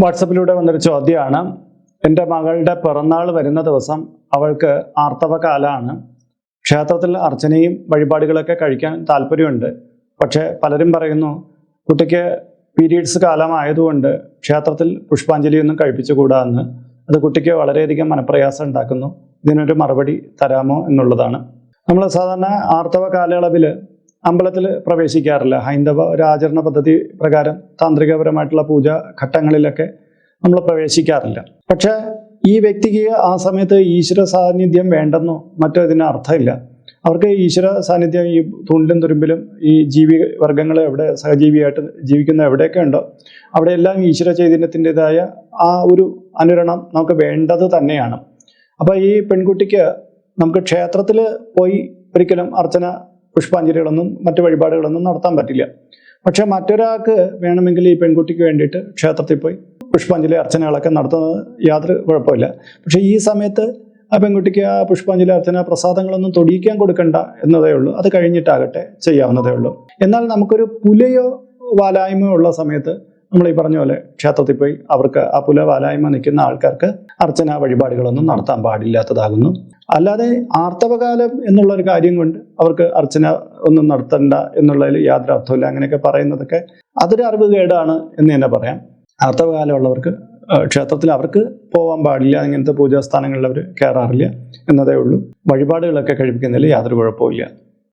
വാട്സപ്പിലൂടെ വന്നൊരു ചോദ്യമാണ്. എന്റെ മകളുടെ പിറന്നാൾ വരുന്ന ദിവസം അവൾക്ക് ആർത്തവകാലമാണ്. ക്ഷേത്രത്തിൽ അർച്ചനയും വഴിപാടുകളൊക്കെ കഴിക്കാൻ താല്പര്യമുണ്ട്. പക്ഷേ പലരും പറയുന്നു കുട്ടിക്ക് പീരീഡ്സ് കാലമായതുകൊണ്ട് ക്ഷേത്രത്തിൽ പുഷ്പാഞ്ജലിയൊന്നും കഴിപ്പിച്ചുകൂടാ എന്ന് അത് കുട്ടിക്ക് വളരെയധികം മനപ്രയാസം ഉണ്ടാക്കുന്നു. ഇതിനൊരു മറുപടി തരാമോ എന്നുള്ളതാണ്. നമ്മൾ സാധാരണ ആർത്തവ കാലയളവിൽ അമ്പലത്തിൽ പ്രവേശിക്കാറില്ല. ഹൈന്ദവ ഒരു ആചരണ പദ്ധതി പ്രകാരം താന്ത്രികപരമായിട്ടുള്ള പൂജ ഘട്ടങ്ങളിലൊക്കെ നമ്മൾ പ്രവേശിക്കാറില്ല. പക്ഷെ ഈ വ്യക്തിക്ക് ആ സമയത്ത് ഈശ്വര സാന്നിധ്യം വേണ്ടെന്നോ മറ്റോ ഇതിന് അർത്ഥമില്ല. അവർക്ക് ഈശ്വര സാന്നിധ്യം ഈ തുണ്ടിലും തുരുമ്പിലും ഈ ജീവി വർഗങ്ങൾ എവിടെ സഹജീവിയായിട്ട് ജീവിക്കുന്ന എവിടെയൊക്കെ ഉണ്ടോ അവിടെയെല്ലാം ഈശ്വര ചൈതന്യത്തിന്റെതായ ആ ഒരു അനുരണം നമുക്ക് വേണ്ടത് തന്നെയാണ്. അപ്പോൾ ഈ പെൺകുട്ടിക്ക് നമുക്ക് ക്ഷേത്രത്തിൽ പോയി ഒരിക്കലും അർച്ചന പുഷ്പാഞ്ജലികളൊന്നും മറ്റു വഴിപാടുകളൊന്നും നടത്താൻ പറ്റില്ല. പക്ഷെ മറ്റൊരാൾക്ക് വേണമെങ്കിൽ ഈ പെൺകുട്ടിക്ക് വേണ്ടിയിട്ട് ക്ഷേത്രത്തിൽ പോയി പുഷ്പാഞ്ജലി അർച്ചനകളൊക്കെ നടത്തുന്നത് യാതൊരു കുഴപ്പമില്ല. പക്ഷേ ഈ സമയത്ത് ആ പെൺകുട്ടിക്ക് ആ പുഷ്പാഞ്ജലി അർച്ചന പ്രസാദങ്ങളൊന്നും തൊടിയിക്കാൻ കൊടുക്കണ്ട എന്നതേ ഉള്ളൂ. അത് കഴിഞ്ഞിട്ടാകട്ടെ ചെയ്യാവുന്നതേ ഉള്ളൂ. എന്നാൽ നമുക്കൊരു പുലയോ വാലായ്മയോ ഉള്ള സമയത്ത് നമ്മൾ ഈ പറഞ്ഞ പോലെ ക്ഷേത്രത്തിൽ പോയി അവർക്ക് ആ പുല വാലായ്മ നിൽക്കുന്ന ആൾക്കാർക്ക് അർച്ചന വഴിപാടുകളൊന്നും നടത്താൻ പാടില്ലാത്തതാകുന്നു. അല്ലാതെ ആർത്തവകാലം എന്നുള്ള ഒരു കാര്യം കൊണ്ട് അവർക്ക് അർച്ചന ഒന്നും നടത്തണ്ട എന്നുള്ളതിൽ യാതൊരു അർത്ഥമില്ല അങ്ങനെയൊക്കെ പറയുന്നതൊക്കെ അതൊരു അറിവ് കേടാണ് എന്ന് തന്നെ പറയാം. ആർത്തവകാലമുള്ളവർക്ക് ക്ഷേത്രത്തിൽ അവർക്ക് പോകാൻ പാടില്ല അങ്ങനത്തെ പൂജാസ്ഥാനങ്ങളിൽ അവർ കയറാറില്ല എന്നതേ ഉള്ളൂ. വഴിപാടുകളൊക്കെ കഴിപ്പിക്കുന്നതിൽ യാതൊരു കുഴപ്പമില്ല